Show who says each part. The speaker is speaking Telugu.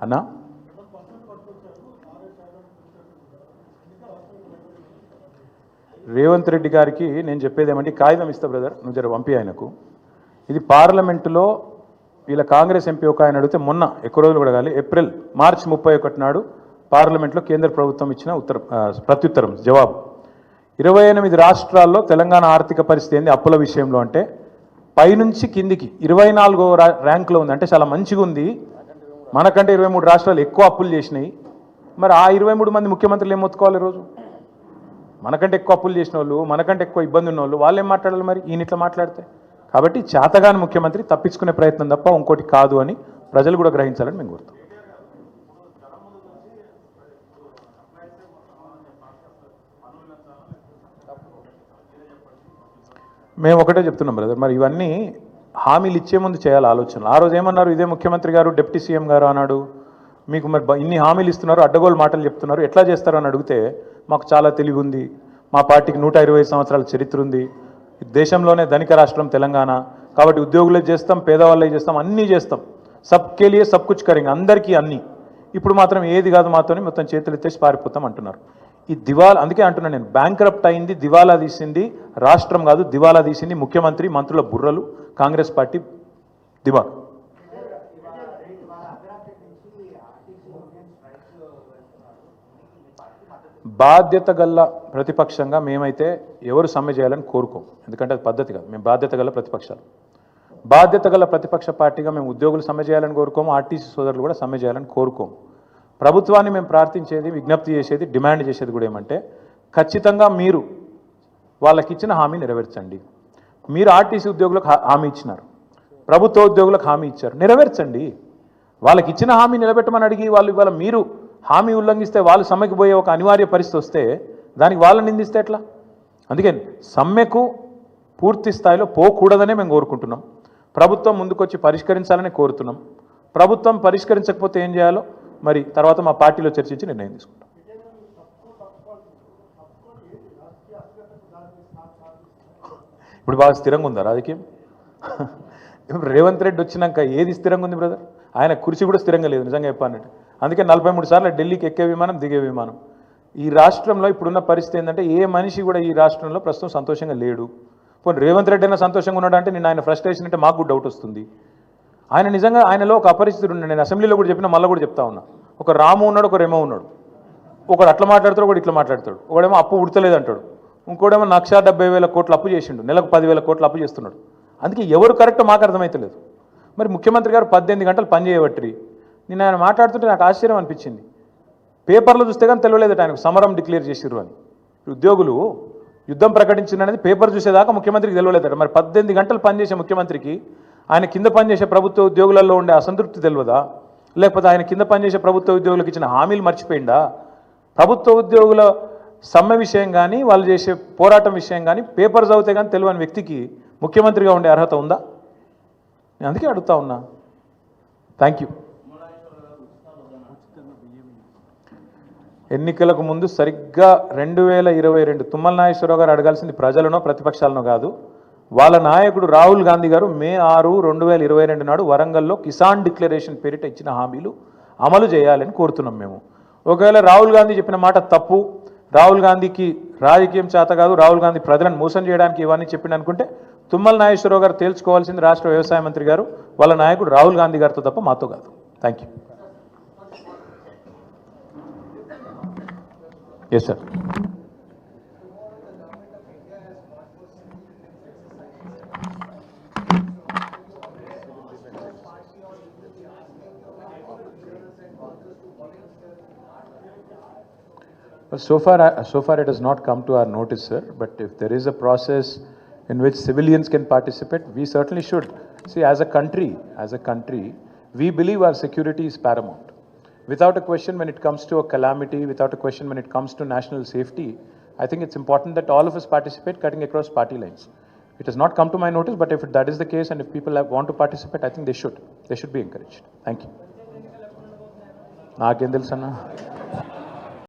Speaker 1: అన్నా రేవంత్ రెడ్డి గారికి నేను చెప్పేది ఏమంటే కాగితం ఇస్తా బ్రదర్ నువ్వు జర పంపి ఆయనకు. ఇది పార్లమెంటులో వీళ్ళ కాంగ్రెస్ ఎంపీ ఒక ఆయన అడిగితే మొన్న ఎక్కువ రోజులు కూడా కాదు ఏప్రిల్ మార్చి ముప్పై ఒకటి నాడు పార్లమెంట్లో కేంద్ర ప్రభుత్వం ఇచ్చిన ఉత్తరం ప్రత్యుత్తరం జవాబు. ఇరవై ఎనిమిది రాష్ట్రాల్లో తెలంగాణ ఆర్థిక పరిస్థితి ఏంది అప్పుల విషయంలో అంటే పైనుంచి కిందికి ఇరవై నాలుగో ర్యాంక్లో ఉంది అంటే చాలా మంచిగా ఉంది మనకంటే ఇరవై మూడు రాష్ట్రాలు ఎక్కువ అప్పులు చేసినాయి. మరి ఆ ఇరవై మూడు మంది ముఖ్యమంత్రులు ఏం మొత్తుకోవాలి ఈరోజు? మనకంటే ఎక్కువ అప్పులు చేసిన వాళ్ళు మనకంటే ఎక్కువ ఇబ్బంది ఉన్న వాళ్ళు వాళ్ళు ఏం మాట్లాడాలి మరి? ఈయన ఇట్లా మాట్లాడితే. కాబట్టి చేతగాని ముఖ్యమంత్రి తప్పించుకునే ప్రయత్నం తప్ప ఇంకోటి కాదు అని ప్రజలు కూడా గ్రహించాలని మేము కోరుతాం. మేము ఒకటే చెప్తున్నాం బ్రదర్ మరి ఇవన్నీ హామీలు ఇచ్చే ముందు చేయాలి ఆలోచన ఆ రోజు ఏమన్నారు? ఇదే ముఖ్యమంత్రి గారు డిప్యూటీ సీఎం గారు అన్నాడు మీకు మరి ఇన్ని హామీలు ఇస్తున్నారు అడ్డగోలు మాటలు చెప్తున్నారు ఎట్లా చేస్తారు? అని అడిగితే మాకు చాలా తెలివి ఉంది. మా పార్టీకి నూట ఇరవై సంవత్సరాల చరిత్ర ఉంది. దేశంలోనే ధనిక రాష్ట్రం తెలంగాణ. కాబట్టి ఉద్యోగులే చేస్తాం పేదవాళ్ళే చేస్తాం అన్నీ చేస్తాం. సబ్కే లియే సబ్ కుచ్ కరెంగ్ అందరికీ అన్నీ. ఇప్పుడు మాత్రం ఏది కాదు మాతోనే మొత్తం చేతులు ఎత్తేసి పారిపోతాం అంటున్నారు. ఈ దివాలా అందుకే అంటున్నాను నేను బ్యాంక్రప్ట్ అయింది దివాలా తీసింది రాష్ట్రం కాదు దివాలా తీసింది ముఖ్యమంత్రి మంత్రుల బుర్రలు కాంగ్రెస్ పార్టీ దివా బాధ్యత గల్ల ప్రతిపక్షంగా మేమైతే ఎవరు సమ్మె చేయాలని కోరుకోం. ఎందుకంటే అది పద్ధతి కాదు. మేము బాధ్యత గల ప్రతిపక్షాలు. బాధ్యత గల ప్రతిపక్ష పార్టీగా మేము ఉద్యోగులు సమ్మె చేయాలని కోరుకోము ఆర్టీసీ సోదరులు కూడా సమ్మె చేయాలని కోరుకోము. ప్రభుత్వాన్ని మేము ప్రార్థించేది విజ్ఞప్తి చేసేది డిమాండ్ చేసేది కూడా ఏమంటే ఖచ్చితంగా మీరు వాళ్ళకి ఇచ్చిన హామీ నెరవేర్చండి. మీరు ఆర్టీసీ ఉద్యోగులకు హా- హామీ ఇచ్చినారు. ప్రభుత్వ ఉద్యోగులకు హామీ ఇచ్చారు. నెరవేర్చండి. వాళ్ళకి ఇచ్చిన హామీ నిలబెట్టమని అడిగి వాళ్ళు ఇవాళ మీరు హామీ ఉల్లంఘిస్తే వాళ్ళు సమ్మెకు పోయే ఒక అనివార్య పరిస్థితి వస్తే దానికి వాళ్ళని నిందిస్తే ఎట్లా? అందుకే సమ్మెకు పూర్తి స్థాయిలో పోకూడదనే మేము కోరుకుంటున్నాం. ప్రభుత్వం ముందుకొచ్చి పరిష్కరించాలని కోరుతున్నాం. ప్రభుత్వం పరిష్కరించకపోతే ఏం చేయాలో? మరి తర్వాత మా పార్టీలో చర్చించి నిర్ణయం తీసుకుంటాం. ఇప్పుడు బాగా స్థిరంగా ఉందా రాజకీయం? రేవంత్ రెడ్డి వచ్చినాక ఏది స్థిరంగా ఉంది బ్రదర్? ఆయన కుర్చీ కూడా స్థిరంగా లేదు నిజంగా చెప్పానంటే అందుకే నలభై మూడు సార్లు ఢిల్లీకి ఎక్కే విమానం దిగే విమానం. ఈ రాష్ట్రంలో ఇప్పుడున్న పరిస్థితి ఏంటంటే ఏ మనిషి కూడా ఈ రాష్ట్రంలో ప్రస్తుతం సంతోషంగా లేడు. పోనీ రేవంత్ రెడ్డి అయినా సంతోషంగా ఉన్నాడు అంటే నేను ఆయన ఫ్రస్ట్రేషన్ అంటే మాకు డౌట్ వస్తుంది. ఆయన నిజంగా ఆయనలో ఒక అపరిచితుడు ఉన్నాడు. నేను అసెంబ్లీలో కూడా చెప్పిన మళ్ళీ కూడా చెప్తా ఉన్నా. ఒక రాము ఉన్నాడు ఒక రెమో ఉన్నాడు. ఒకడు అట్లా మాట్లాడతాడు ఒకడు ఇట్లా మాట్లాడతాడు. ఒకడేమో అప్పు ఉడతలేదు అంటాడు ఇంకోడేమో లక్ష డెబ్బై వేల కోట్లు అప్పు చేసిండు. నెలకు పదివేల కోట్లు అప్పు చేస్తున్నాడు. అందుకే ఎవరు కరెక్ట్ మాకు అర్థమైతలేదు. మరి ముఖ్యమంత్రి గారు పద్దెనిమిది గంటలు పని చేయబట్టి నేను ఆయన మాట్లాడుతుంటే నాకు ఆశ్చర్యం అనిపించింది. పేపర్లో చూస్తే కానీ తెలియలేదట ఆయనకు సమరం డిక్లేర్ చేసిర్రు అని. ఉద్యోగులు యుద్ధం ప్రకటించిన అనేది పేపర్ చూసేదాకా ముఖ్యమంత్రికి తెలియలేదట. మరి పద్దెనిమిది గంటలు పనిచేసే ముఖ్యమంత్రికి ఆయన కింద పనిచేసే ప్రభుత్వ ఉద్యోగులలో ఉండే అసంతృప్తి తెలియదా లేకపోతే ఆయన కింద పనిచేసే ప్రభుత్వ ఉద్యోగులకు ఇచ్చిన హామీలు మర్చిపోయిందా? ప్రభుత్వ ఉద్యోగుల సమ్మె విషయం కానీ వాళ్ళు చేసే పోరాటం విషయం కానీ పేపర్ చదివితే కానీ తెలియని వ్యక్తికి ముఖ్యమంత్రిగా ఉండే అర్హత ఉందా? నేను అందుకే అడుగుతా ఉన్నా. థ్యాంక్ యూ ఎన్నికలకు ముందు సరిగ్గా రెండు వేల ఇరవై రెండు తుమ్మల నాగేశ్వరరావు గారు అడగాల్సింది ప్రజలనో ప్రతిపక్షాలనో కాదు. వాళ్ళ నాయకుడు రాహుల్ గాంధీ గారు మే ఆరు రెండు వేల ఇరవై రెండు నాడు వరంగల్లో కిసాన్ డిక్లరేషన్ పేరిట ఇచ్చిన హామీలు అమలు చేయాలని కోరుతున్నాం మేము. ఒకవేళ రాహుల్ గాంధీ చెప్పిన మాట తప్పు రాహుల్ గాంధీకి రాజకీయం చేత కాదు రాహుల్ గాంధీ ప్రజలను మోసం చేయడానికి ఇవన్నీ చెప్పిండు అనుకుంటే తుమ్మల నాగేశ్వరరావు గారు తేల్చుకోవాల్సింది రాష్ట్ర వ్యవసాయ మంత్రి గారు వాళ్ళ నాయకుడు రాహుల్ గాంధీ గారితో తప్ప మాతో కాదు. Thank you yes sir Well, so far, so far it has not come to our notice, sir, but if there is a process in which civilians can participate, we certainly should. See, as a country, as a country, we believe our security is paramount. Without a question, when it comes to a calamity, without a question, when it comes to national safety, I think it's important that all of us participate cutting across party lines. It has not come to my notice, but if that is the case and if people have- want to participate, I think they should. They should be encouraged. Thank you. నాకేం తెలుసు